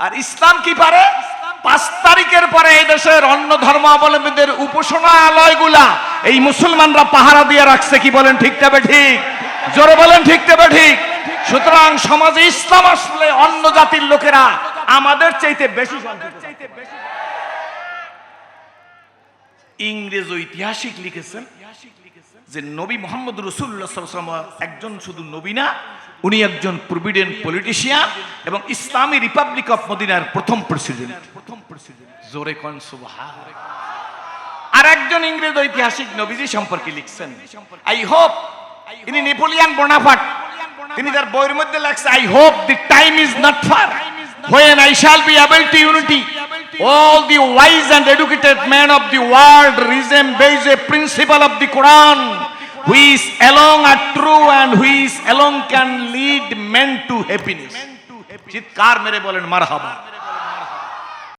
আর ইসলাম কি পারে? পাঁচ তারিখের পরে এই দেশের অন্য ধর্মাবলম্বীদের উপাসনালয়গুলা এই মুসলমানরা পাহারা দিয়ে রাখছে, কি বলেন ঠিক তবে ঠিক? জোরে বলেন ঠিক তবে ঠিক? সুতরাং সমাজে ইসলাম আসলে অন্য জাতির লোকেরা আমাদের চাইতে বেশি ইংরেজ ঐতিহাসিক লিখেছেন যে নবী মোহাম্মদ রসুল্লাহ একজন শুধু নবী না উনি একজন প্রভিডেন্ট পলিটিশিয়ান এবং ইসলামী রিপাবলিক অফ মদিনার প্রথম প্রেসিডেন্ট। প্রথম আর একজন ইংরেজ ঐতিহাসিক নবীজি সম্পর্কে লিখছেন আই হোপ ইনি নেপোলিয়ান বোনাপার্ট তিনি তার বইয়ের মধ্যে লেখছে I hope the time is not far when I shall be able to unity all the wise and educated men of the world reason based a principle of the Quran. which alone are true and which alone can lead men to happiness চিৎকার মেরে বলেন মারহাবা